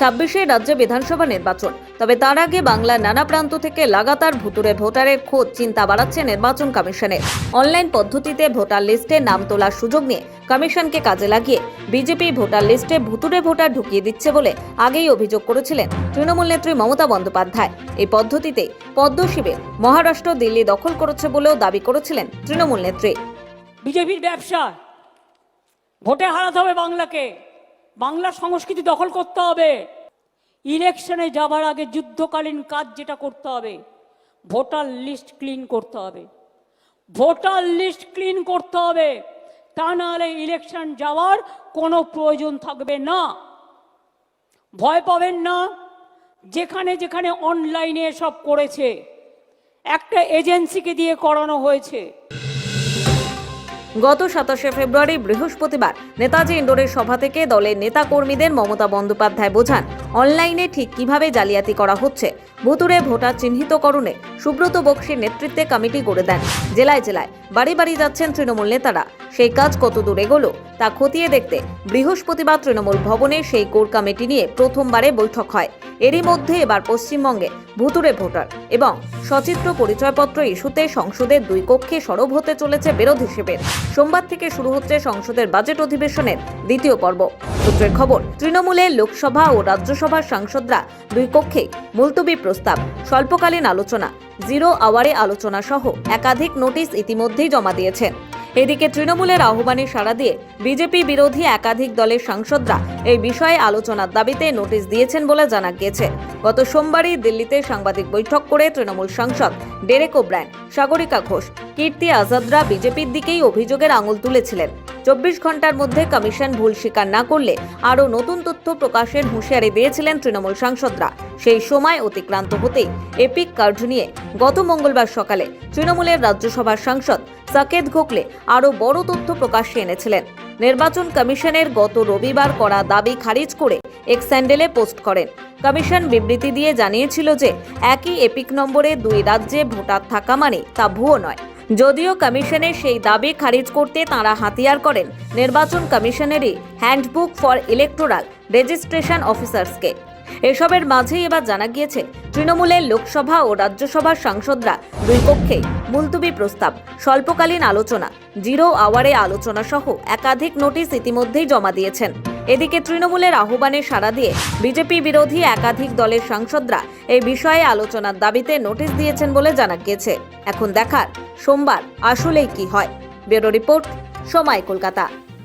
ছাব্বিশে রাজ্যে বিধানসভা নির্বাচন। তবে তার আগে বাংলার নানা প্রান্ত থেকে লাগাতার ভুতুরে ভোটারের খোঁজ চিন্তা বাড়াচ্ছে নির্বাচন কমিশনের অনলাইন পদ্ধতিতে ভোটার লিস্টে নাম তোলার সুযোগ নিয়ে কমিশনকে কাজে লাগিয়ে বিজেপি ভোটার লিস্টে ভুতুরে ভোটার ঢুকিয়ে দিচ্ছে বলে আগেই অভিযোগ করেছিলেন তৃণমূল নেত্রী মমতা বন্দ্যোপাধ্যায়। এই পদ্ধতিতে পদ্ম শিবির মহারাষ্ট্র, দিল্লি দখল করেছে বলেও দাবি করেছিলেন তৃণমূল নেত্রী। বিজেপির ব্যবসা ভোটে হারাতে হবে বাংলাকে। বাংলার সংস্কৃতি দখল করতে হবে। ইলেকশনে যাবার আগে যুদ্ধকালীন কাজ যেটা করতে হবে, ভোটার লিস্ট ক্লিন করতে হবে। ভোটার লিস্ট ক্লিন করতে হবে, তা নাহলে ইলেকশন যাওয়ার কোনো প্রয়োজন থাকবে না। ভয় পাবেন না, যেখানে যেখানে অনলাইনে সব করেছে। একটা এজেন্সিকে দিয়ে করানো হয়েছে। গত সাতাশে ফেব্রুয়ারি বৃহস্পতিবার নেতাজি ইন্ডোরের সভা থেকে দলের নেতা কর্মীদের মমতা বন্দ্যোপাধ্যায় বোঝান, অনলাইনে ঠিক কীভাবে জালিয়াতি করা হচ্ছে ভুতুরে ভোটার চিহ্নিতকরণে সুব্রত বক্সির নেতৃত্বে কমিটি করে দেন। জেলায় জেলায় বাড়ি বাড়ি যাচ্ছেন তৃণমূল নেতারা। সেই কাজ কত দূর এগোলো তা খতিয়ে দেখতে বৃহস্পতিবার তৃণমূল ভবনে সেই কোর কমিটি নিয়ে প্রথমবারে বৈঠক হয়। এরই মধ্যে এবার পশ্চিমবঙ্গে ভুতুরে ভোটার এবং সচিত্র পরিচয়পত্র ইস্যুতে সংসদের দুই কক্ষে সরব হতে চলেছে বিরোধী শিবির। সোমবার থেকে শুরু হচ্ছে সংসদের বাজেট অধিবেশনের দ্বিতীয় পর্ব। সূত্রের খবর, তৃণমূলে লোকসভা ও রাজ্যসভার সাংসদরা দুই কক্ষে মুলতবি প্রস্তাব, স্বল্পকালীন আলোচনা, জিরো আওয়ারে আলোচনা সহ একাধিক নোটিশ ইতিমধ্যেই জমা দিয়েছেন। এদিকে তৃণমূলের আহ্বানে সাড়া দিয়ে বিজেপি বিরোধী একাধিক দলের সাংসদরা এই বিষয়ে আলোচনার দাবিতে নোটিশ দিয়েছেন বলে জানা গিয়েছে। গত সোমবারই দিল্লিতে সাংবাদিক বৈঠক করে তৃণমূল সাংসদ ডেরেক ওব্রায়ন, সাগরিকা ঘোষ, কীর্তি আজাদরা বিজেপির দিকেই অভিযোগের আঙুল তুলেছিলেন। চব্বিশ ঘণ্টার মধ্যে কমিশন ভুল স্বীকার না করলে আরও নতুন তথ্য প্রকাশের হুঁশিয়ারি দিয়েছিলেন তৃণমূল সাংসদরা। সেই সময় অতিক্রান্ত হতেই এপিক কার্ড নিয়ে গত মঙ্গলবার সকালে তৃণমূলের রাজ্যসভার সাংসদ সাকেত গোখলে আরও বড় তথ্য প্রকাশ্যে এনেছিলেন। নির্বাচন কমিশনের গত রবিবার করা দাবি খারিজ করে এক স্যান্ডেলে পোস্ট করেন। কমিশন বিবৃতি দিয়ে জানিয়েছিল যে, একই এপিক নম্বরে দুই রাজ্যে ভোটার থাকা মানে তা ভুয়ো নয়। যদিও কমিশনের সেই দাবি খারিজ করতে তাঁরা হাতিয়ার করেন। নির্বাচন কমিশনেরই হ্যান্ডবুক ফর ইলেকটোরাল রেজিস্ট্রেশন অফিসার্সকে। এসবের মাঝেই এবার জানা গিয়েছে, তৃণমূলের লোকসভা ও রাজ্যসভার সাংসদরা দুই পক্ষেই মুলতুবি প্রস্তাব, স্বল্পকালীন আলোচনা, জিরো আওয়ারে আলোচনা সহ একাধিক নোটিশ ইতিমধ্যেই জমা দিয়েছেন। এদিকে তৃণমূলের আহ্বানে সাড়া দিয়ে বিজেপি বিরোধী একাধিক দলের সাংসদরা এই বিষয়ে আলোচনার দাবিতে নোটিশ দিয়েছেন বলে জানা গেছে এখন দেখার সোমবার আসলেই কি হয়। ব্যুরো রিপোর্ট সময় কলকাতা।